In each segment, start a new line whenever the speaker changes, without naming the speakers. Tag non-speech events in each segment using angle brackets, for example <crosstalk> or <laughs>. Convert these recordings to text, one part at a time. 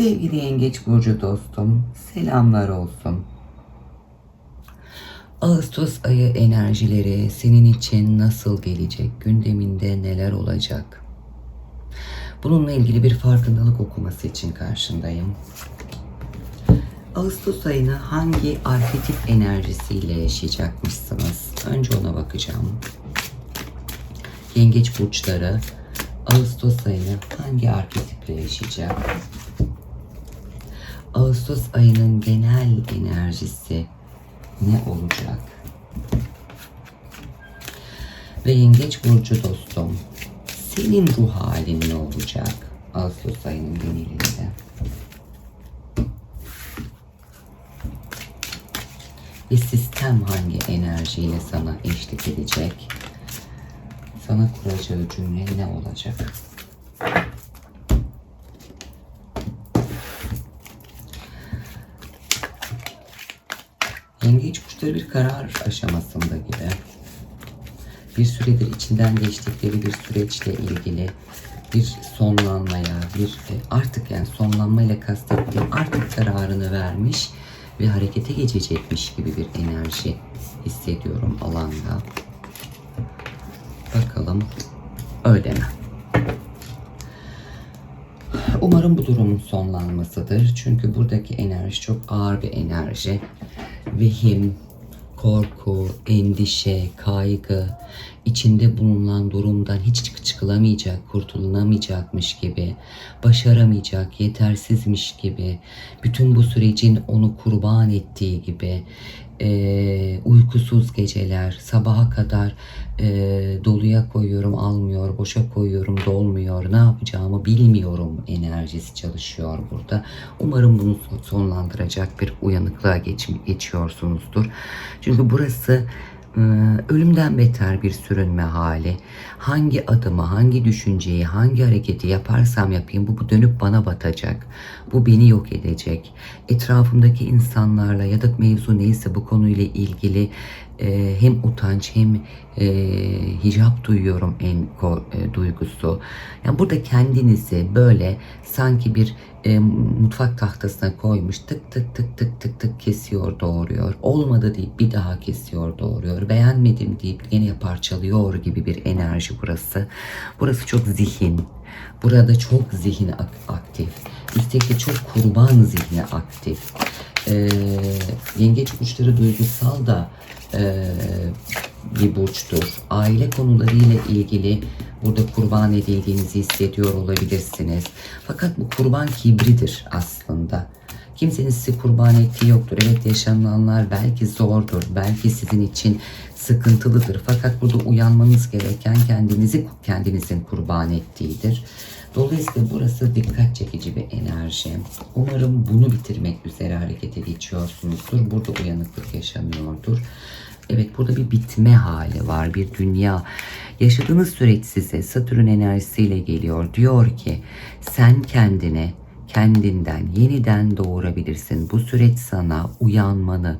Sevgili Yengeç Burcu dostum, selamlar olsun. Ağustos ayı enerjileri senin için nasıl gelecek? Gündeminde neler olacak? Bununla ilgili bir farkındalık okuması için karşındayım. Ağustos ayını hangi arketip enerjisiyle yaşayacakmışsınız? Önce ona bakacağım. Yengeç burçları Ağustos ayını hangi arketiple yaşayacak? Ağustos ayının genel enerjisi ne olacak? Ve Yengeç burcu dostum, senin ruh halin ne olacak Ağustos ayının genelinde? Ve sistem hangi enerjiyle sana eşlik edecek? Sana kuracağı cümle ne olacak? Yengeç burçları bir karar aşamasında gibi. Bir süredir içinden geçtikleri bir süreçle ilgili bir sonlanmaya, bir e, artık yani sonlanmayla kastettiğim artık kararını vermiş ve harekete geçecekmiş gibi bir enerji hissediyorum alanda. Bakalım öyle mi? Umarım bu durumun sonlanmasıdır. Çünkü buradaki enerji çok ağır bir enerji. Vehim, korku, endişe, kaygı, içinde bulunan durumdan hiç çık- çıkılamayacak, kurtulunamayacakmış gibi, başaramayacak, yetersizmiş gibi, bütün bu sürecin onu kurban ettiği gibi, eee, uykusuz geceler, sabaha kadar eee, doluya koyuyorum almıyor, boşa koyuyorum dolmuyor, yapacağımı bilmiyorum enerjisi çalışıyor burada. Umarım bunu son- sonlandıracak bir uyanıklığa geç, geçiyorsunuzdur. Çünkü burası e, ölümden beter bir sürünme hali. Hangi adımı, hangi düşünceyi, hangi hareketi yaparsam yapayım bu, bu dönüp bana batacak. Bu beni yok edecek. Etrafımdaki insanlarla ya da mevzu neyse bu konuyla ilgili e, hem utanç hem e, hicap duyuyorum en e, duygusu. Yani burada kendinizi böyle sanki bir e, mutfak tahtasına koymuş tık tık tık tık tık tık kesiyor doğruyor. Olmadı deyip bir daha kesiyor doğruyor. Beğenmedim deyip yine parçalıyor gibi bir enerji burası. Burası çok zihin. Burada çok zihin ak- aktif. Üstelik çok kurban zihni aktif. Ee, yengeç burçları duygusal da e, bir burçtur. Aile konularıyla ilgili burada kurban edildiğinizi hissediyor olabilirsiniz. Fakat bu kurban kibridir aslında. Kimsenin sizi kurban ettiği yoktur. Evet yaşananlar belki zordur, belki sizin için sıkıntılıdır. Fakat burada uyanmanız gereken kendinizi kendinizin kurban ettiğidir. Dolayısıyla burası dikkat çekici bir enerji. Umarım bunu bitirmek üzere harekete geçiyorsunuzdur. Burada uyanıklık yaşanıyordur. Evet burada bir bitme hali var. Bir dünya. Yaşadığınız süreç size Satürn enerjisiyle geliyor. Diyor ki sen kendine kendinden yeniden doğurabilirsin. Bu süreç sana uyanmanı,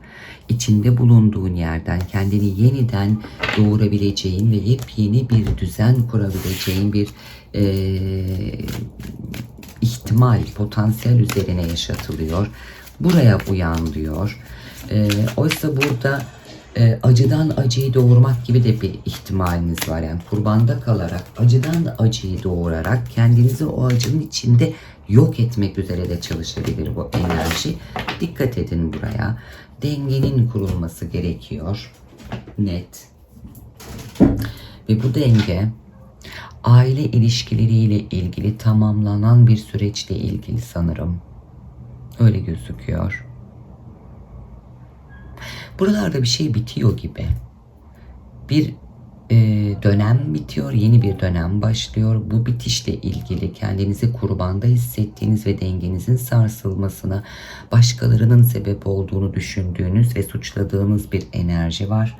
içinde bulunduğun yerden kendini yeniden doğurabileceğin ve yepyeni bir düzen kurabileceğin bir eee, ihtimal, potansiyel üzerine yaşatılıyor. Buraya uyan diyor. Eee, oysa burada e, acıdan acıyı doğurmak gibi de bir ihtimaliniz var. Yani kurbanda kalarak acıdan acıyı doğurarak kendinizi o acının içinde yok etmek üzere de çalışabilir bu enerji. Dikkat edin buraya. Dengenin kurulması gerekiyor. Net. Ve bu denge aile ilişkileriyle ilgili tamamlanan bir süreçle ilgili sanırım. Öyle gözüküyor. Buralarda bir şey bitiyor gibi. Bir e, dönem bitiyor, yeni bir dönem başlıyor. Bu bitişle ilgili kendinizi kurbanda hissettiğiniz ve dengenizin sarsılmasına başkalarının sebep olduğunu düşündüğünüz ve suçladığınız bir enerji var.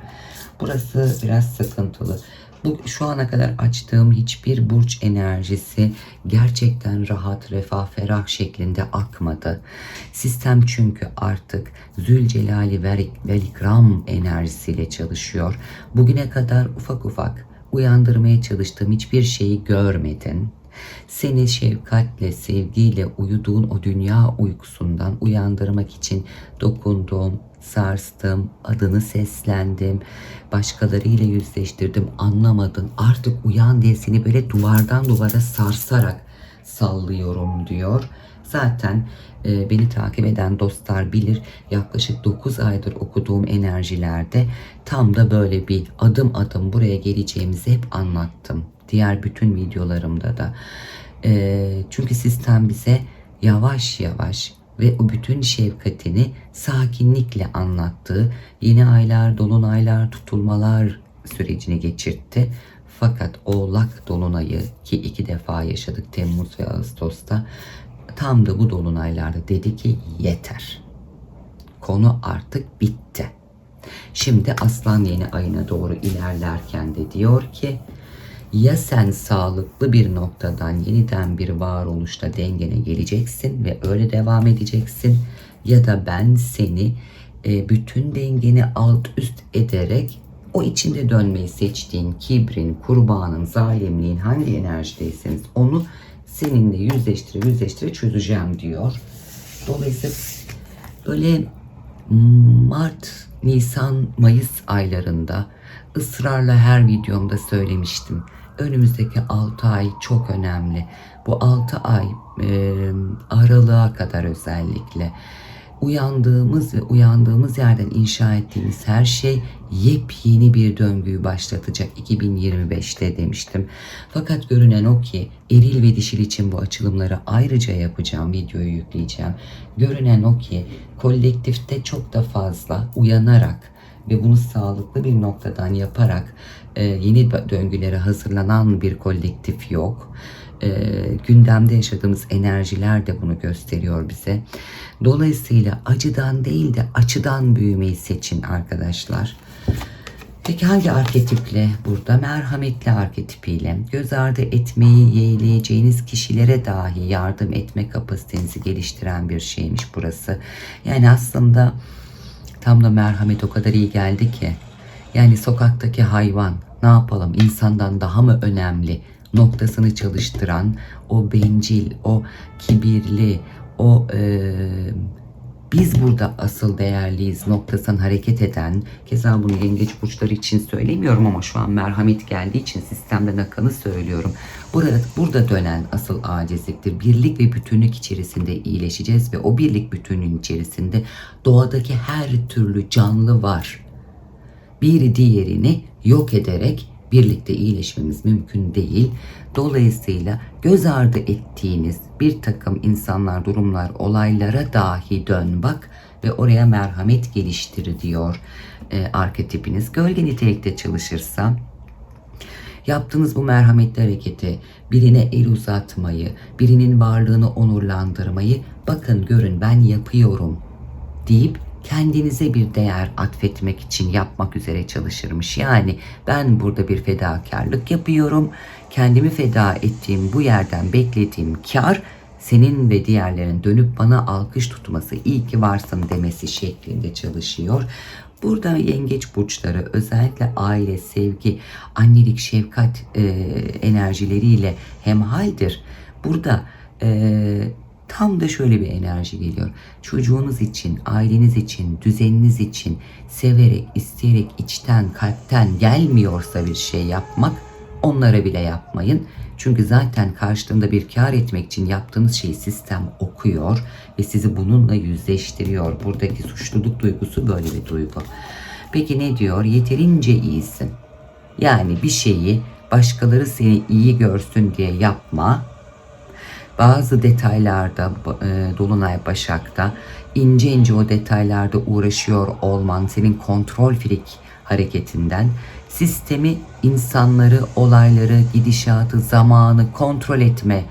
Burası biraz sıkıntılı. Bu şu ana kadar açtığım hiçbir burç enerjisi gerçekten rahat, refah, ferah şeklinde akmadı. Sistem çünkü artık Zülcelali ve ikram enerjisiyle çalışıyor. Bugüne kadar ufak ufak uyandırmaya çalıştığım hiçbir şeyi görmedin. Seni şefkatle, sevgiyle uyuduğun o dünya uykusundan uyandırmak için dokundum, sarstım, adını seslendim, başkalarıyla yüzleştirdim, anlamadın. Artık uyan diye seni böyle duvardan duvara sarsarak sallıyorum diyor. Zaten e, beni takip eden dostlar bilir yaklaşık 9 aydır okuduğum enerjilerde tam da böyle bir adım adım buraya geleceğimizi hep anlattım. Diğer bütün videolarımda da. E, çünkü sistem bize yavaş yavaş ve o bütün şefkatini sakinlikle anlattığı yeni aylar, dolunaylar, tutulmalar sürecini geçirtti. Fakat Oğlak Dolunay'ı ki iki defa yaşadık Temmuz ve Ağustos'ta tam da bu dolunaylarda dedi ki yeter. Konu artık bitti. Şimdi Aslan yeni ayına doğru ilerlerken de diyor ki ya sen sağlıklı bir noktadan yeniden bir varoluşta dengene geleceksin ve öyle devam edeceksin ya da ben seni e, bütün dengeni alt üst ederek o içinde dönmeyi seçtiğin kibrin, kurbanın, zalimliğin hangi enerjideyseniz onu seninle yüzleştire yüzleştire çözeceğim diyor. Dolayısıyla böyle Mart, Nisan, Mayıs aylarında ısrarla her videomda söylemiştim. Önümüzdeki 6 ay çok önemli. Bu 6 ay e, aralığa kadar özellikle uyandığımız ve uyandığımız yerden inşa ettiğimiz her şey yepyeni bir döngüyü başlatacak 2025'te demiştim. Fakat görünen o ki eril ve dişil için bu açılımları ayrıca yapacağım, videoyu yükleyeceğim. Görünen o ki kolektifte çok da fazla uyanarak ve bunu sağlıklı bir noktadan yaparak e, yeni döngülere hazırlanan bir kolektif yok. E, gündemde yaşadığımız enerjiler de bunu gösteriyor bize. Dolayısıyla acıdan değil de açıdan büyümeyi seçin arkadaşlar. Peki hangi arketiple burada? Merhametli arketipiyle göz ardı etmeyi yeğleyeceğiniz kişilere dahi yardım etme kapasitenizi geliştiren bir şeymiş burası. Yani aslında tam da merhamet o kadar iyi geldi ki. Yani sokaktaki hayvan ne yapalım insandan daha mı önemli noktasını çalıştıran o bencil, o kibirli, o e, biz burada asıl değerliyiz noktasından hareket eden, keza bunu yengeç burçları için söylemiyorum ama şu an merhamet geldiği için sistemden akanı söylüyorum. Burada, burada dönen asıl acizliktir. Birlik ve bütünlük içerisinde iyileşeceğiz ve o birlik bütünlüğün içerisinde doğadaki her türlü canlı var. Bir diğerini yok ederek birlikte iyileşmemiz mümkün değil. Dolayısıyla göz ardı ettiğiniz bir takım insanlar, durumlar, olaylara dahi dön bak ve oraya merhamet geliştir diyor e, arketipiniz. Gölge nitelikte çalışırsa Yaptığınız bu merhametli hareketi, birine el uzatmayı, birinin varlığını onurlandırmayı bakın görün ben yapıyorum deyip kendinize bir değer atfetmek için yapmak üzere çalışırmış. Yani ben burada bir fedakarlık yapıyorum. Kendimi feda ettiğim bu yerden beklediğim kar senin ve diğerlerin dönüp bana alkış tutması, iyi ki varsın demesi şeklinde çalışıyor. Burada yengeç burçları özellikle aile, sevgi, annelik, şefkat e, enerjileriyle hemhaldir. Burada e, Tam da şöyle bir enerji geliyor. Çocuğunuz için, aileniz için, düzeniniz için severek, isteyerek, içten, kalpten gelmiyorsa bir şey yapmak onlara bile yapmayın. Çünkü zaten karşılığında bir kar etmek için yaptığınız şeyi sistem okuyor ve sizi bununla yüzleştiriyor. Buradaki suçluluk duygusu böyle bir duygu. Peki ne diyor? Yeterince iyisin. Yani bir şeyi başkaları seni iyi görsün diye yapma bazı detaylarda e, Dolunay Başak'ta ince ince o detaylarda uğraşıyor olman senin kontrol frik hareketinden sistemi, insanları, olayları, gidişatı, zamanı kontrol etme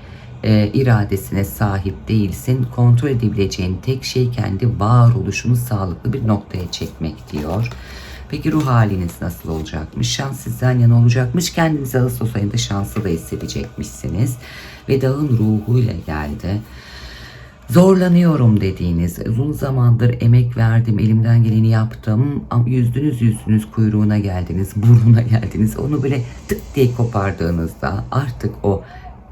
e, iradesine sahip değilsin. Kontrol edebileceğin tek şey kendi varoluşunu sağlıklı bir noktaya çekmek diyor. Peki ruh haliniz nasıl olacakmış? Şans sizden yana olacakmış. Kendinizi Ağustos ayında şanslı da hissedecekmişsiniz. Ve dağın ruhuyla geldi. Zorlanıyorum dediğiniz, uzun zamandır emek verdim, elimden geleni yaptım. Yüzdünüz yüzdünüz kuyruğuna geldiniz, <laughs> burnuna geldiniz. Onu böyle tık diye kopardığınızda artık o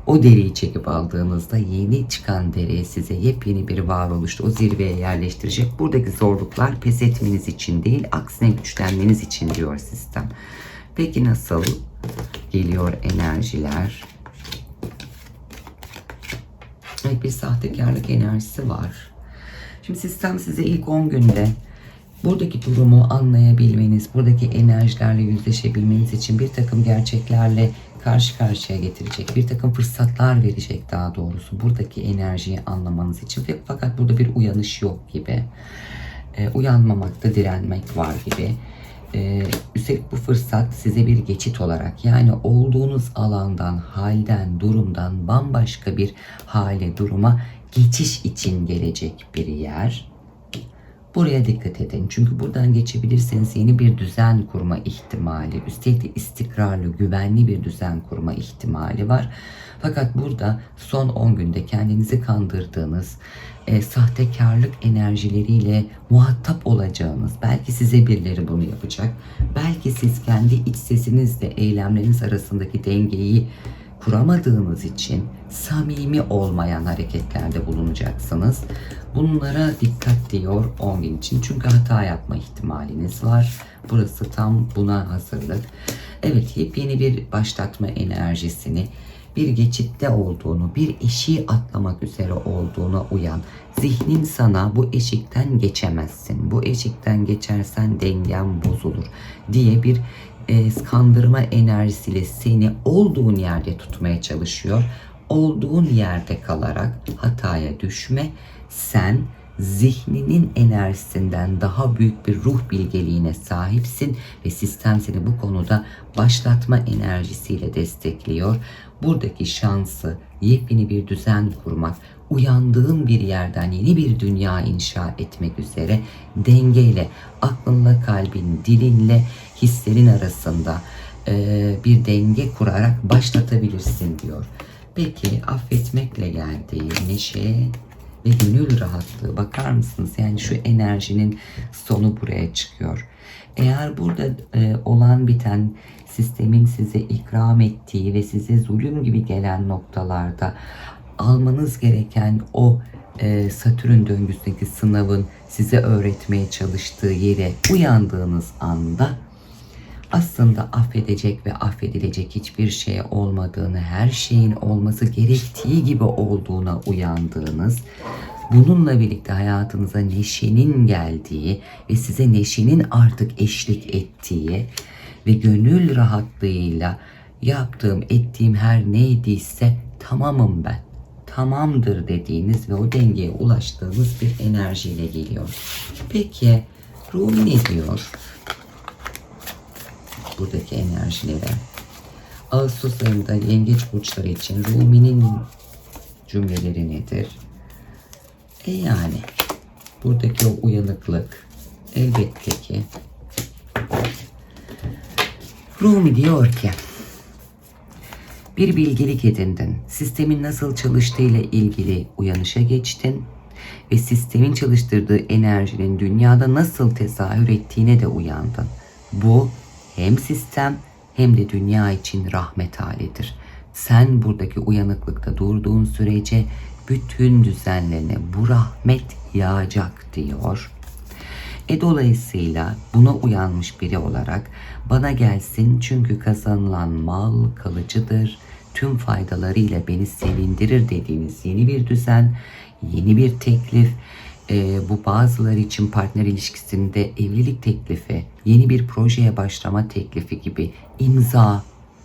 O deriyi çekip aldığınızda yeni çıkan deri size yepyeni bir varoluşta o zirveye yerleştirecek. Buradaki zorluklar pes etmeniz için değil, aksine güçlenmeniz için diyor sistem. Peki nasıl geliyor enerjiler? Evet bir sahtekarlık enerjisi var. Şimdi sistem size ilk 10 günde buradaki durumu anlayabilmeniz, buradaki enerjilerle yüzleşebilmeniz için bir takım gerçeklerle karşı karşıya getirecek, bir takım fırsatlar verecek daha doğrusu buradaki enerjiyi anlamanız için. Fakat burada bir uyanış yok gibi, e, uyanmamakta direnmek var gibi. E, üstelik bu fırsat size bir geçit olarak yani olduğunuz alandan, halden, durumdan bambaşka bir hale, duruma geçiş için gelecek bir yer. Buraya dikkat edin. Çünkü buradan geçebilirseniz yeni bir düzen kurma ihtimali, üstelik istikrarlı, güvenli bir düzen kurma ihtimali var. Fakat burada son 10 günde kendinizi kandırdığınız, e, sahtekarlık enerjileriyle muhatap olacağınız, belki size birileri bunu yapacak, belki siz kendi iç sesinizle eylemleriniz arasındaki dengeyi kuramadığınız için samimi olmayan hareketlerde bulunacaksınız. Bunlara dikkat diyor 10 gün için. Çünkü hata yapma ihtimaliniz var. Burası tam buna hazırlık. Evet yepyeni bir başlatma enerjisini bir geçitte olduğunu, bir eşiği atlamak üzere olduğuna uyan. Zihnin sana bu eşikten geçemezsin. Bu eşikten geçersen dengen bozulur diye bir e, kandırma enerjisiyle seni olduğun yerde tutmaya çalışıyor. Olduğun yerde kalarak hataya düşme. Sen zihninin enerjisinden daha büyük bir ruh bilgeliğine sahipsin ve sistem seni bu konuda başlatma enerjisiyle destekliyor. Buradaki şansı yepyeni bir düzen kurmak, uyandığın bir yerden yeni bir dünya inşa etmek üzere dengeyle, aklınla, kalbin, dilinle, hislerin arasında e, bir denge kurarak başlatabilirsin diyor. Peki affetmekle geldiği neşe ve gönül rahatlığı bakar mısınız? Yani şu enerjinin sonu buraya çıkıyor. Eğer burada e, olan biten sistemin size ikram ettiği ve size zulüm gibi gelen noktalarda almanız gereken o e, Satürn döngüsündeki sınavın size öğretmeye çalıştığı yere uyandığınız anda aslında affedecek ve affedilecek hiçbir şey olmadığını, her şeyin olması gerektiği gibi olduğuna uyandığınız, bununla birlikte hayatınıza neşenin geldiği ve size neşenin artık eşlik ettiği ve gönül rahatlığıyla yaptığım, ettiğim her neydiyse tamamım ben. Tamamdır dediğiniz ve o dengeye ulaştığınız bir enerjiyle geliyor. Peki Rumi ne diyor? Buradaki enerjilere. Ağustos ayında yengeç burçları için Rumi'nin cümleleri nedir? E yani buradaki o uyanıklık elbette ki Rumi diyor ki bir bilgelik edindin. Sistemin nasıl çalıştığı ile ilgili uyanışa geçtin ve sistemin çalıştırdığı enerjinin dünyada nasıl tezahür ettiğine de uyandın. Bu hem sistem hem de dünya için rahmet halidir. Sen buradaki uyanıklıkta durduğun sürece bütün düzenlerine bu rahmet yağacak diyor. E dolayısıyla buna uyanmış biri olarak bana gelsin çünkü kazanılan mal kalıcıdır. Tüm faydalarıyla beni sevindirir dediğiniz yeni bir düzen, yeni bir teklif, e, bu bazıları için partner ilişkisinde evlilik teklifi, yeni bir projeye başlama teklifi gibi imza,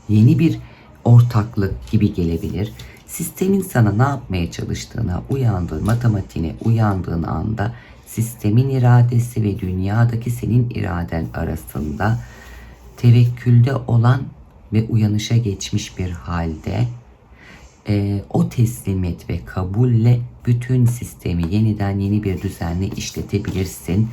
yeni bir ortaklık gibi gelebilir. Sistemin sana ne yapmaya çalıştığına uyandığın, matematiğine uyandığın anda sistemin iradesi ve dünyadaki senin iraden arasında tevekkülde olan ve uyanışa geçmiş bir halde e, o teslimiyet ve kabulle bütün sistemi yeniden yeni bir düzenle işletebilirsin.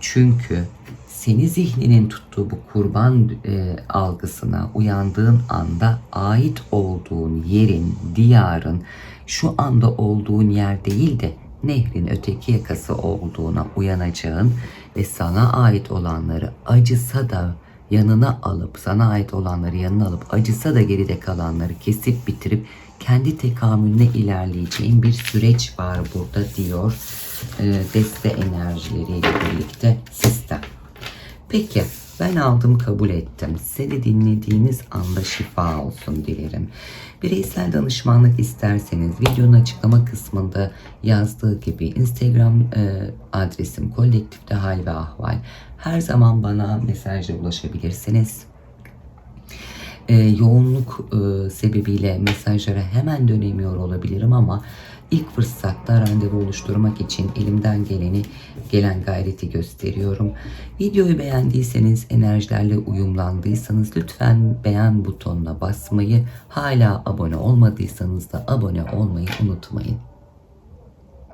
Çünkü seni zihninin tuttuğu bu kurban e, algısına uyandığın anda ait olduğun yerin, diyarın şu anda olduğun yer değil de nehrin öteki yakası olduğuna uyanacağın ve sana ait olanları acısa da yanına alıp sana ait olanları yanına alıp acısa da geride kalanları kesip bitirip kendi tekamülüne ilerleyeceğin bir süreç var burada diyor e, deste enerjileriyle birlikte sistem. Peki ben aldım kabul ettim. Size de dinlediğiniz anda şifa olsun dilerim. Bireysel danışmanlık isterseniz videonun açıklama kısmında yazdığı gibi Instagram e, adresim kolektifte hal ve ahval. Her zaman bana mesajla ulaşabilirsiniz. E, yoğunluk e, sebebiyle mesajlara hemen dönemiyor olabilirim ama ilk fırsatta randevu oluşturmak için elimden geleni gelen gayreti gösteriyorum. Videoyu beğendiyseniz, enerjilerle uyumlandıysanız lütfen beğen butonuna basmayı, hala abone olmadıysanız da abone olmayı unutmayın.